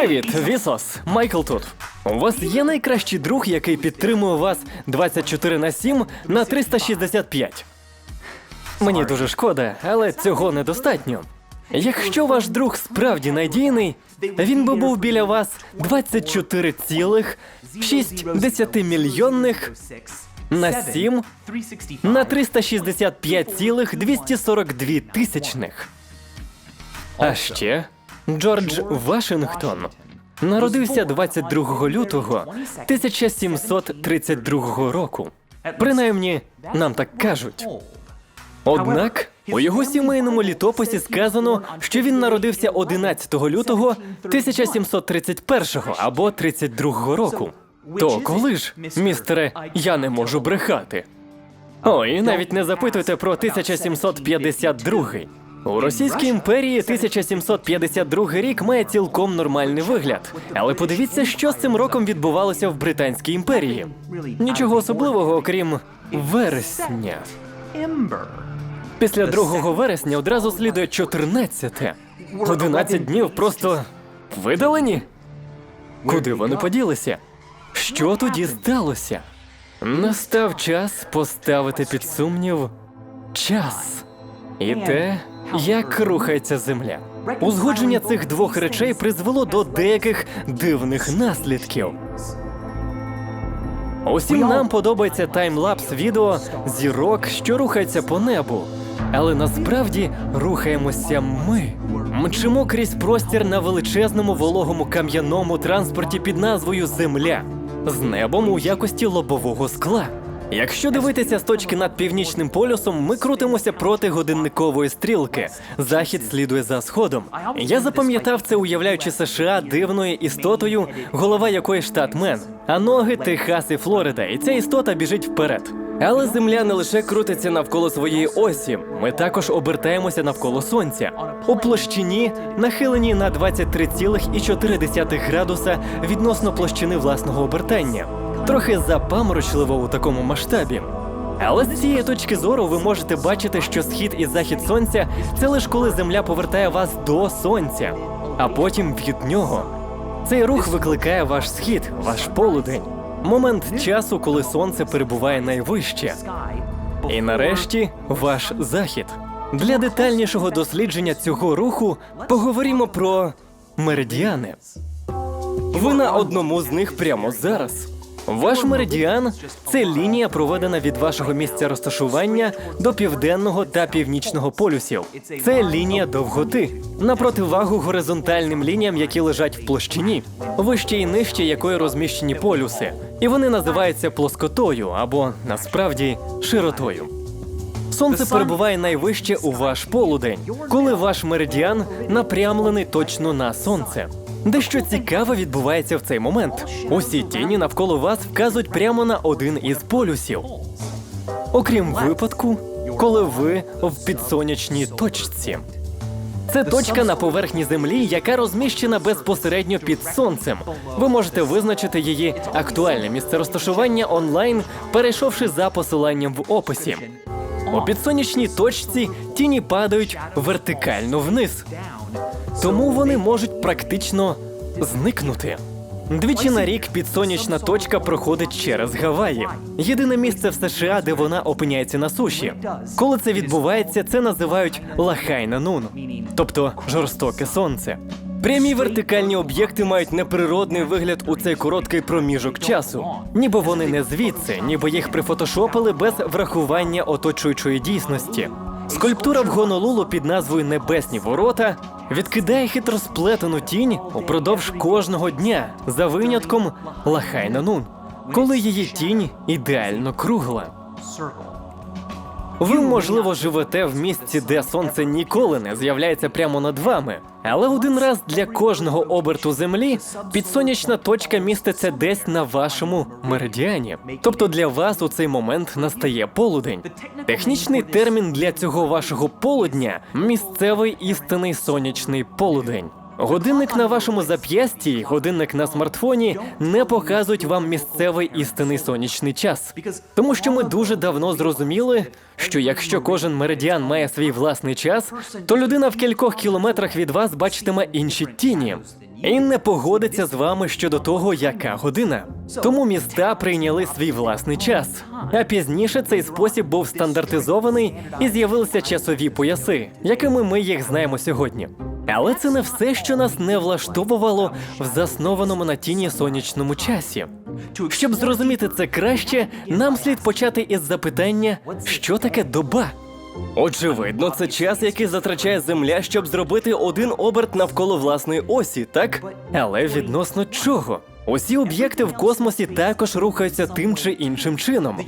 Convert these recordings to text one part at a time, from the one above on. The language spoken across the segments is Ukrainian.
Привіт, Вісос! Майкл тут. У вас є найкращий друг, який підтримує вас 24 на 7 на 365. Мені дуже шкода, але цього недостатньо. Якщо ваш друг справді надійний, він би був біля вас 24,6 мільйонних на 7 на 365,242 тисячних. А ще Джордж Вашингтон народився 22 лютого 1732 року. Принаймні, нам так кажуть. Однак у його сімейному літописі сказано, що він народився 11 лютого 1731 або 32 року. То коли ж, містере, я не можу брехати? Ой, навіть не запитуйте про 1752. У Російській імперії 1752 рік має цілком нормальний вигляд. Але подивіться, що з цим роком відбувалося в Британській імперії. Нічого особливого, окрім вересня. Після 2 вересня одразу слідує 14. 11 днів просто видалені. Куди вони поділися? Що тоді сталося? Настав час поставити під сумнів час і те, як рухається земля. Узгодження цих двох речей призвело до деяких дивних наслідків. Усім нам подобається таймлапс відео зірок, що рухаються по небу. Але насправді рухаємося ми. Мчимо крізь простір на величезному вологому кам'яному транспорті під назвою Земля з небом у якості лобового скла. Якщо дивитися з точки над північним полюсом, ми крутимося проти годинникової стрілки. Захід слідує за сходом. Я запам'ятав це, уявляючи США дивною істотою, голова якої штат Мен, а ноги Техас і Флорида, і ця істота біжить вперед. Але земля не лише крутиться навколо своєї осі, ми також обертаємося навколо сонця у площині, нахиленій на 23,4 градуса відносно площини власного обертання. Трохи запаморочливо у такому масштабі. Але з цієї точки зору ви можете бачити, що схід і захід сонця це лише коли земля повертає вас до сонця, а потім від нього. Цей рух викликає ваш схід, ваш полудень, момент часу, коли сонце перебуває найвище. І нарешті ваш захід. Для детальнішого дослідження цього руху поговоримо про меридіани. Ви на одному з них прямо зараз. Ваш меридіан це лінія, проведена від вашого місця розташування до південного та північного полюсів. Це лінія довготи на противагу горизонтальним лініям, які лежать в площині, вище і нижче якої розміщені полюси, і вони називаються плоскотою або насправді широтою. Сонце перебуває найвище у ваш полудень, коли ваш меридіан напрямлений точно на сонце. Дещо цікаве відбувається в цей момент. Усі тіні навколо вас вказують прямо на один із полюсів. Окрім випадку, коли ви в підсонячній точці. Це точка на поверхні землі, яка розміщена безпосередньо під сонцем. Ви можете визначити її актуальне місце розташування онлайн, перейшовши за посиланням в описі. У підсонячній точці тіні падають вертикально вниз, тому вони можуть практично зникнути. Двічі на рік підсонячна точка проходить через Гаваї. Єдине місце в США, де вона опиняється на суші. Коли це відбувається, це називають лахайна нун, тобто жорстоке сонце. Прямі вертикальні об'єкти мають неприродний вигляд у цей короткий проміжок часу, ніби вони не звідси, ніби їх прифотошопили без врахування оточуючої дійсності. Скульптура в Гонолулу під назвою Небесні ворота відкидає хитросплетену тінь упродовж кожного дня за винятком Лахайна Нун, коли її тінь ідеально кругла. Ви, можливо, живете в місці, де сонце ніколи не з'являється прямо над вами. Але один раз для кожного оберту землі підсонячна точка міститься десь на вашому меридіані. Тобто для вас у цей момент настає полудень. Технічний термін для цього вашого полудня місцевий істинний сонячний полудень. Годинник на вашому зап'ясті, годинник на смартфоні не показують вам місцевий істинний сонячний час. Тому що ми дуже давно зрозуміли, що якщо кожен меридіан має свій власний час, то людина в кількох кілометрах від вас бачитиме інші тіні. І не погодиться з вами щодо того, яка година. Тому міста прийняли свій власний час. А пізніше цей спосіб був стандартизований і з'явилися часові пояси, якими ми їх знаємо сьогодні. Але це не все, що нас не влаштовувало в заснованому на тіні сонячному часі. Щоб зрозуміти це краще, нам слід почати із запитання, що таке доба. Очевидно, це час, який затрачає Земля, щоб зробити один оберт навколо власної осі, так? Але відносно чого? Усі об'єкти в космосі також рухаються тим чи іншим чином.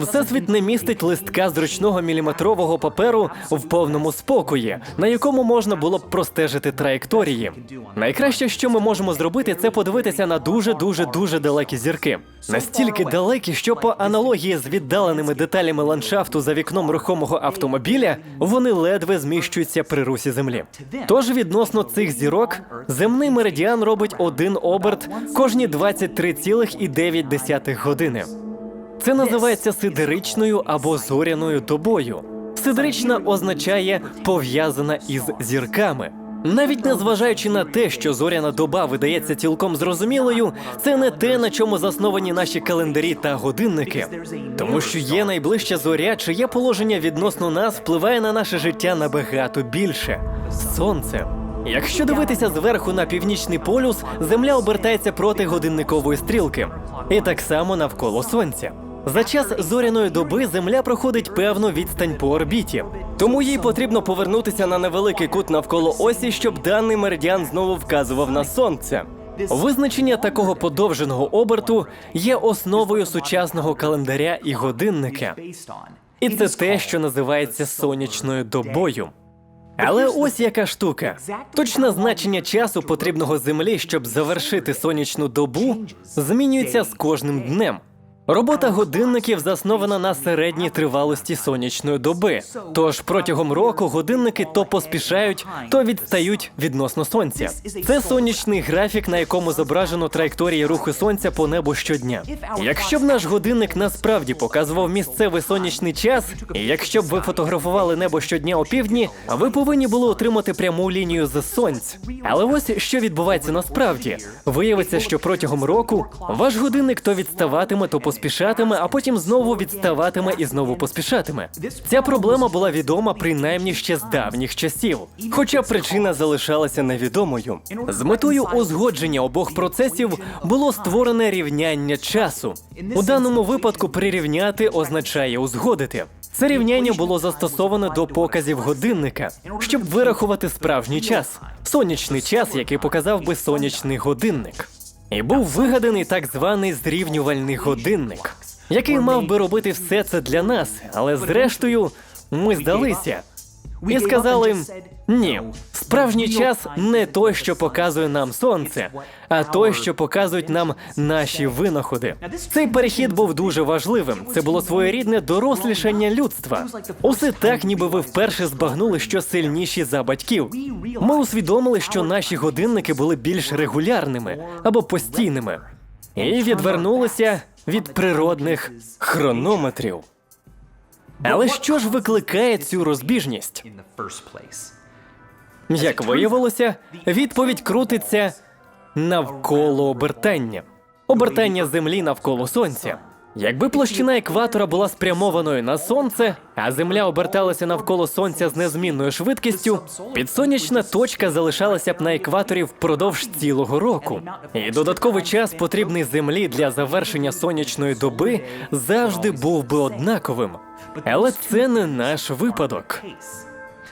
Всесвіт не містить листка з ручного міліметрового паперу в повному спокої, на якому можна було б простежити траєкторії. Найкраще, що ми можемо зробити, це подивитися на дуже дуже дуже далекі зірки. Настільки далекі, що по аналогії з віддаленими деталями ландшафту за вікном рухомого автомобіля вони ледве зміщуються при русі землі. Тож відносно цих зірок, земний меридіан робить один оберт кожні 23,9 години. Це називається сидеричною або зоряною добою. Сидерична означає пов'язана із зірками. Навіть незважаючи на те, що зоряна доба видається цілком зрозумілою, це не те, на чому засновані наші календарі та годинники. Тому що є найближча зоря, чиє положення відносно нас впливає на наше життя набагато більше сонце. Якщо дивитися зверху на північний полюс, земля обертається проти годинникової стрілки, і так само навколо сонця. За час зоряної доби Земля проходить певну відстань по орбіті, тому їй потрібно повернутися на невеликий кут навколо осі, щоб даний меридіан знову вказував на сонце. Визначення такого подовженого оберту є основою сучасного календаря і годинника. І це те, що називається сонячною добою. Але ось яка штука. Точне значення часу, потрібного землі, щоб завершити сонячну добу, змінюється з кожним днем. Робота годинників заснована на середній тривалості сонячної доби. Тож протягом року годинники то поспішають, то відстають відносно сонця. Це сонячний графік, на якому зображено траєкторії руху сонця по небу щодня. Якщо б наш годинник насправді показував місцевий сонячний час, і якщо б ви фотографували небо щодня о півдні, ви повинні були отримати пряму лінію з сонць. Але ось що відбувається насправді: виявиться, що протягом року ваш годинник то відставатиме, то поспішатиме, а потім знову відставатиме і знову поспішатиме. Ця проблема була відома принаймні ще з давніх часів, хоча причина залишалася невідомою. З метою узгодження обох процесів було створене рівняння часу. У даному випадку прирівняти означає узгодити. Це рівняння було застосоване до показів годинника, щоб вирахувати справжній час, сонячний час, який показав би сонячний годинник. І був вигаданий так званий зрівнювальний годинник, який мав би робити все це для нас, але зрештою ми здалися і сказали: ні, справжній час не той, що показує нам сонце, а той, що показують нам наші винаходи. Цей перехід був дуже важливим. Це було своєрідне дорослішання людства. Усе так, ніби ви вперше збагнули, що сильніші за батьків. Ми усвідомили, що наші годинники були більш регулярними або постійними, і відвернулися від природних хронометрів. Але що ж викликає цю розбіжність? Як виявилося, відповідь крутиться навколо обертання. Обертання Землі навколо Сонця. Якби площина екватора була спрямованою на сонце, а Земля оберталася навколо сонця з незмінною швидкістю, підсонячна точка залишалася б на екваторі впродовж цілого року. І додатковий час, потрібний Землі для завершення сонячної доби, завжди був би однаковим. Але це не наш випадок.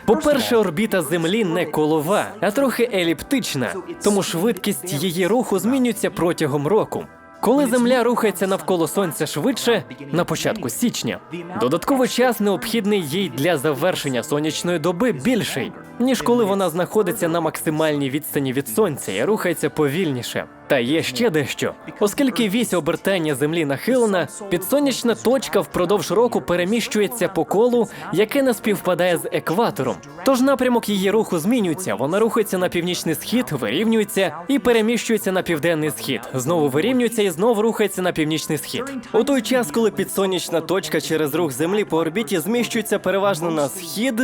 По-перше, орбіта Землі не колова, а трохи еліптична, тому швидкість її руху змінюється протягом року. Коли Земля рухається навколо сонця швидше на початку січня, додатковий час необхідний їй для завершення сонячної доби більший, ніж коли вона знаходиться на максимальній відстані від сонця і рухається повільніше. Та є ще дещо, оскільки вісь обертання Землі нахилена, підсонячна точка впродовж року переміщується по колу, яке не співпадає з екватором. Тож напрямок її руху змінюється. Вона рухається на північний схід, вирівнюється і переміщується на південний схід. Знову вирівнюється і знову рухається на північний схід. У той час, коли підсонячна точка через рух Землі по орбіті зміщується переважно на схід.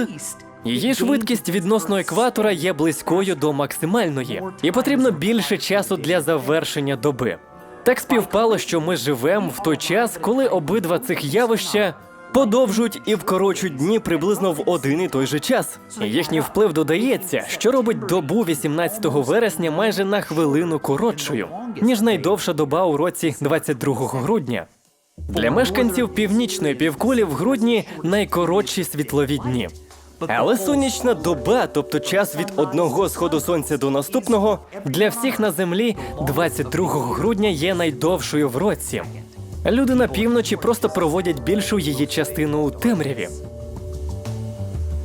Її швидкість відносно екватора є близькою до максимальної, і потрібно більше часу для завершення доби. Так співпало, що ми живемо в той час, коли обидва цих явища подовжують і вкорочують дні приблизно в один і той же час. Їхній вплив додається, що робить добу 18 вересня майже на хвилину коротшою, ніж найдовша доба у році 22 грудня. Для мешканців північної півкулі в грудні найкоротші світлові дні. Але сонячна доба, тобто час від одного сходу сонця до наступного, для всіх на землі 22 грудня є найдовшою в році. Люди на півночі просто проводять більшу її частину у темряві.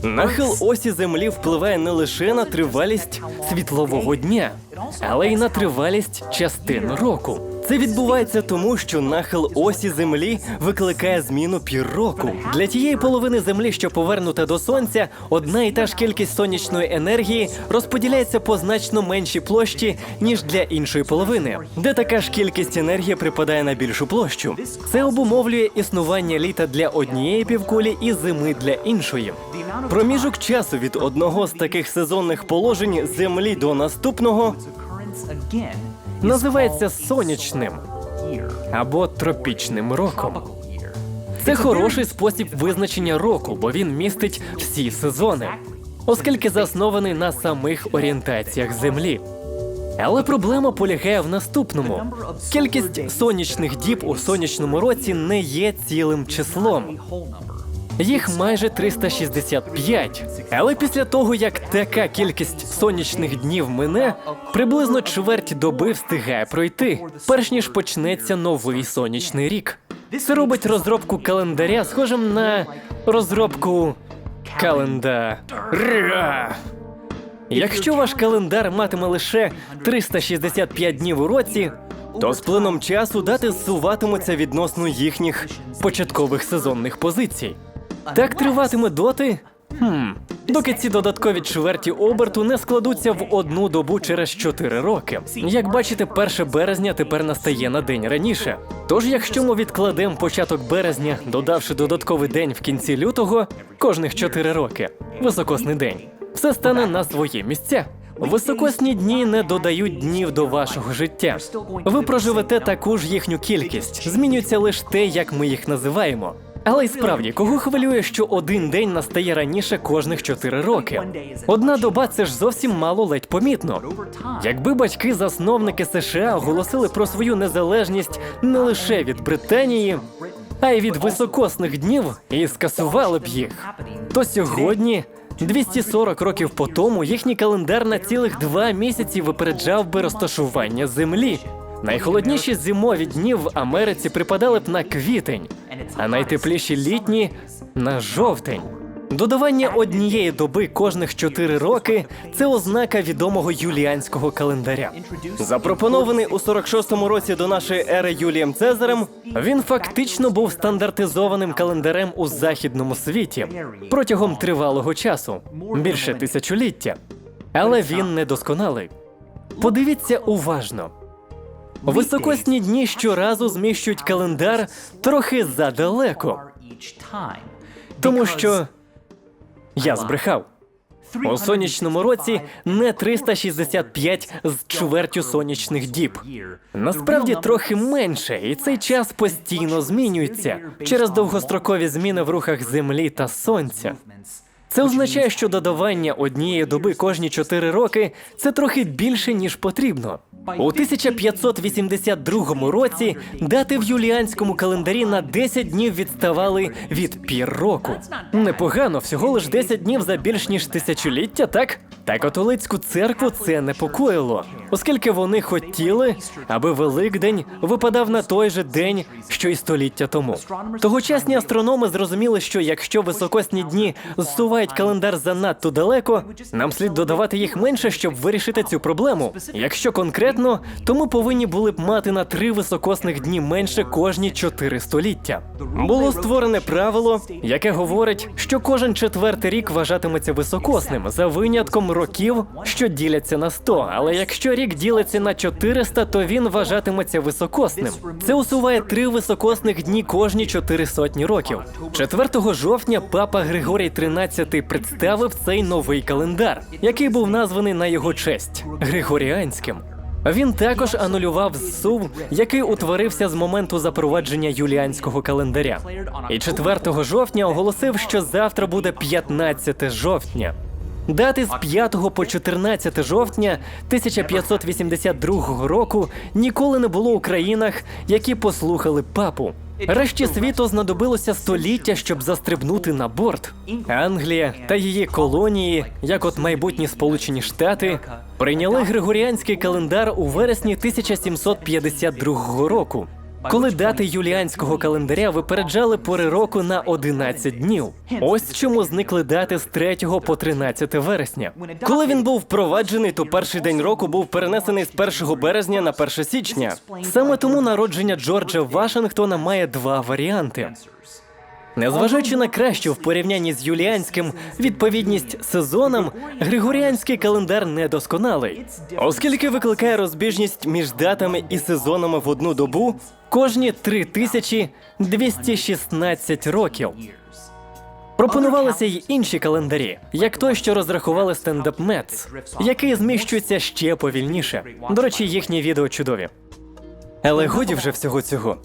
Нахил осі землі впливає не лише на тривалість світлового дня, але й на тривалість частин року. Це відбувається тому, що нахил осі землі викликає зміну пір року. Для тієї половини землі, що повернута до сонця, одна і та ж кількість сонячної енергії розподіляється по значно меншій площі, ніж для іншої половини, де така ж кількість енергії припадає на більшу площу. Це обумовлює існування літа для однієї півкулі і зими для іншої. Проміжок часу від одного з таких сезонних положень землі до наступного називається сонячним або тропічним роком. Це хороший спосіб визначення року, бо він містить всі сезони, оскільки заснований на самих орієнтаціях Землі. Але проблема полягає в наступному: кількість сонячних діб у сонячному році не є цілим числом. Їх майже 365. Але після того, як така кількість сонячних днів мине, приблизно чверть доби встигає пройти, перш ніж почнеться новий сонячний рік. Це робить розробку календаря схожим на розробку календаря. Якщо ваш календар матиме лише 365 днів у році, то з плином часу дати зсуватимуться відносно їхніх початкових сезонних позицій. Так триватиме доти. Хм. Доки ці додаткові чверті оберту не складуться в одну добу через 4 роки. Як бачите, 1 березня тепер настає на день раніше. Тож, якщо ми відкладемо початок березня, додавши додатковий день в кінці лютого, кожних 4 роки, високосний день, все стане на свої місця. Високосні дні не додають днів до вашого життя. Ви проживете таку ж їхню кількість. Змінюється лише те, як ми їх називаємо. Але й справді, кого хвилює, що один день настає раніше кожних 4 роки. Одна доба це ж зовсім мало ледь помітно. Якби батьки-засновники США оголосили про свою незалежність не лише від Британії, а й від високосних днів і скасували б їх, то сьогодні. 240 років по тому їхній календар на цілих два місяці випереджав би розташування землі. Найхолодніші зимові дні в Америці припадали б на квітень, а найтепліші літні на жовтень. Додавання однієї доби кожних 4 роки це ознака відомого юліанського календаря. Запропонований у 46-му році до нашої ери Юлієм Цезарем, він фактично був стандартизованим календарем у західному світі протягом тривалого часу більше тисячоліття. Але він недосконалий. Подивіться уважно. Високосні дні щоразу зміщують календар трохи задалеко, тому що я збрехав. У сонячному році не 365 з чвертю сонячних діб. Насправді трохи менше, і цей час постійно змінюється через довгострокові зміни в рухах Землі та Сонця. Це означає, що додавання однієї доби кожні 4 роки це трохи більше ніж потрібно. У 1582 році дати в юліанському календарі на 10 днів відставали від пір року. Непогано, всього лиш 10 днів за більш ніж тисячоліття, так? Та католицьку церкву це непокоїло, оскільки вони хотіли, аби Великдень випадав на той же день, що й століття тому. Тогочасні астрономи зрозуміли, що якщо високосні дні зсувають календар занадто далеко, нам слід додавати їх менше, щоб вирішити цю проблему. Якщо конкретно, то ми повинні були б мати на три високосних дні менше кожні чотири століття. Було створене правило, яке говорить, що кожен четвертий рік вважатиметься високосним за винятком років, що діляться на 100. Але якщо рік ділиться на 400, то він вважатиметься високосним. Це усуває три високосних дні кожні чотири сотні років. 4 жовтня папа Григорій XIII Десятий представив цей новий календар, який був названий на його честь Григоріанським. Він також анулював зсув, який утворився з моменту запровадження юліанського календаря. І 4 жовтня оголосив, що завтра буде 15 жовтня. Дати з 5 по 14 жовтня 1582 року ніколи не було у країнах, які послухали папу. Решті світу знадобилося століття, щоб застрибнути на борт. Англія та її колонії, як от майбутні Сполучені Штати, прийняли григоріанський календар у вересні 1752 року. Коли дати юліанського календаря випереджали пори року на 11 днів. Ось чому зникли дати з 3 по 13 вересня. Коли він був впроваджений, то перший день року був перенесений з 1 березня на 1 січня. Саме тому народження Джорджа Вашингтона має два варіанти. Незважаючи на кращу в порівнянні з юліанським відповідність сезонам, григоріанський календар недосконалий, оскільки викликає розбіжність між датами і сезонами в одну добу кожні 3216 років. Пропонувалися й інші календарі, як той, що розрахували стендап Мец, який зміщується ще повільніше. До речі, їхні відео чудові. Але годі вже всього цього.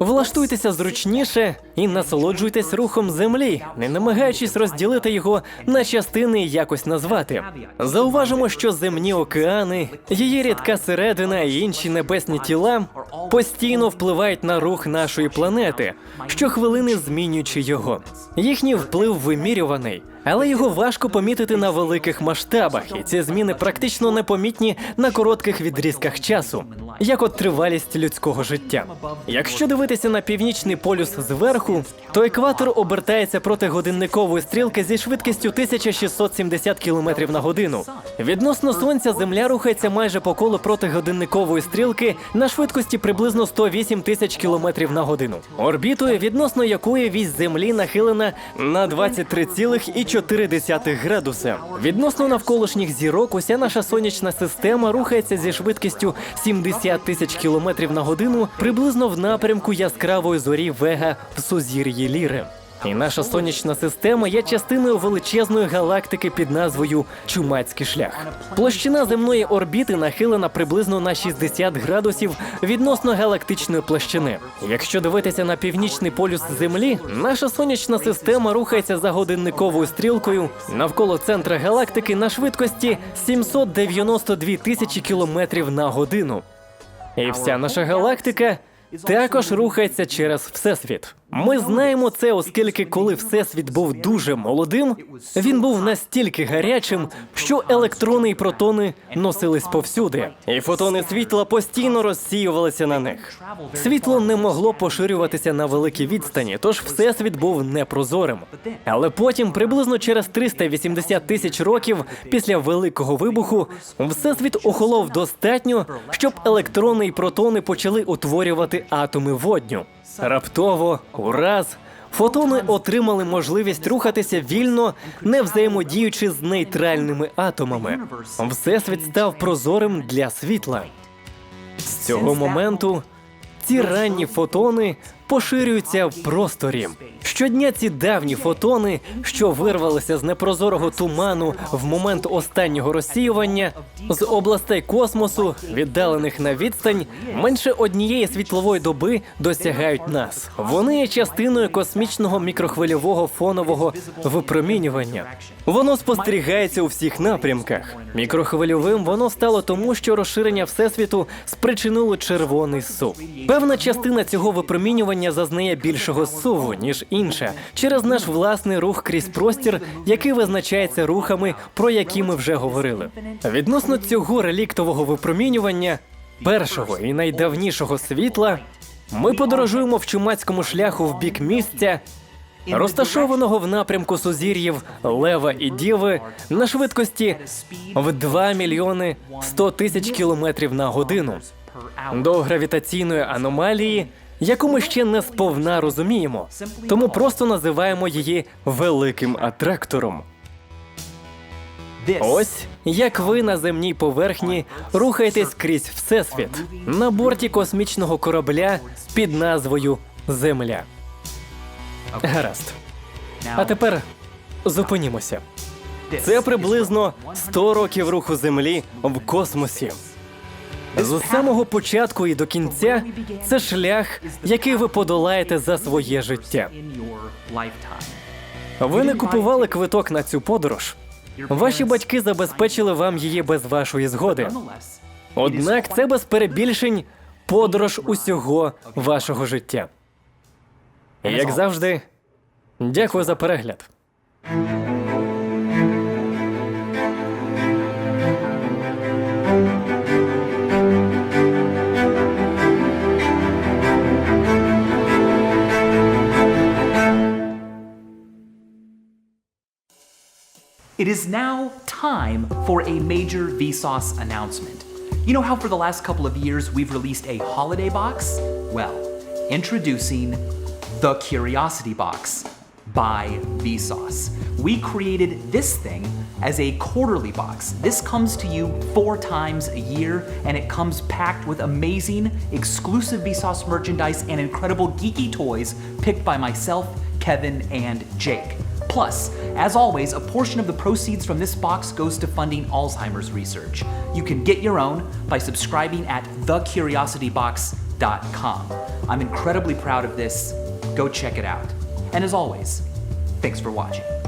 Влаштуйтеся зручніше і насолоджуйтесь рухом землі, не намагаючись розділити його на частини і якось назвати. Зауважимо, що земні океани, її рідка середина і інші небесні тіла постійно впливають на рух нашої планети, щохвилини змінюючи його. Їхній вплив вимірюваний, але його важко помітити на великих масштабах, і ці зміни практично непомітні на коротких відрізках часу, як от тривалість людського життя. Якщо дивитися на північний полюс зверху, то екватор обертається проти годинникової стрілки зі швидкістю 1670 км на годину. Відносно сонця Земля рухається майже по колу проти годинникової стрілки на швидкості приблизно 108 тисяч км на годину. Орбітою, відносно якої вісь Землі нахилена на 23,4 градуси. Відносно навколишніх зірок, уся наша сонячна система рухається зі швидкістю 70 тисяч км на годину приблизно в напрямку яскравої зорі Вега в сузір'ї Ліри. І наша сонячна система є частиною величезної галактики під назвою Чумацький шлях. Площина земної орбіти нахилена приблизно на 60 градусів відносно галактичної площини. Якщо дивитися на північний полюс Землі, наша сонячна система рухається за годинниковою стрілкою навколо центра галактики на швидкості 792 тисячі кілометрів на годину. І вся наша галактика також рухається через всесвіт. Ми знаємо це, оскільки коли всесвіт був дуже молодим, він був настільки гарячим, що електрони і протони носились повсюди, і фотони світла постійно розсіювалися на них. Світло не могло поширюватися на великі відстані, тож всесвіт був непрозорим. Але потім, приблизно через 380 тисяч років після великого вибуху, всесвіт охолов достатньо, щоб електрони і протони почали утворювати атоми водню. Раптово, ураз, фотони отримали можливість рухатися вільно, не взаємодіючи з нейтральними атомами. Всесвіт став прозорим для світла. З цього моменту ці ранні фотони поширюються в просторі. Щодня ці давні фотони, що вирвалися з непрозорого туману в момент останнього розсіювання, з областей космосу, віддалених на відстань, менше однієї світлової доби досягають нас. Вони є частиною космічного мікрохвильового фонового випромінювання. Воно спостерігається у всіх напрямках. Мікрохвильовим воно стало тому, що розширення всесвіту спричинило червоний сув. Певна частина цього випромінювання зазнає більшого суву, ніж інша, через наш власний рух крізь простір, який визначається рухами, про які ми вже говорили. Відносно цього реліктового випромінювання, першого і найдавнішого світла, ми подорожуємо в чумацькому шляху в бік місця, розташованого в напрямку сузір'їв Лева і Діви на швидкості в 2 мільйони 100 тисяч кілометрів на годину до гравітаційної аномалії, яку ми ще не сповна розуміємо, тому просто називаємо її великим атрактором. Ось як ви на земній поверхні рухаєтесь крізь всесвіт на борті космічного корабля під назвою Земля. Гаразд. А тепер Зупинімося. Це приблизно 100 років руху Землі в космосі. З самого початку і до кінця це шлях, який ви подолаєте за своє життя. Ви не купували квиток на цю подорож. Ваші батьки забезпечили вам її без вашої згоди. Однак це без перебільшень подорож усього вашого життя. Як завжди, дякую за перегляд. It is now time for a major Vsauce announcement. You know how for the last couple of years we've released a holiday box? Well, introducing the Curiosity Box by Vsauce. We created this thing as a quarterly box. This comes to you four times a year, and it comes packed with amazing exclusive Vsauce merchandise and incredible geeky toys picked by myself, Kevin, and Jake. Plus, as always, a portion of the proceeds from this box goes to funding Alzheimer's research. You can get your own by subscribing at thecuriositybox.com. I'm incredibly proud of this. Go check it out. And as always, thanks for watching.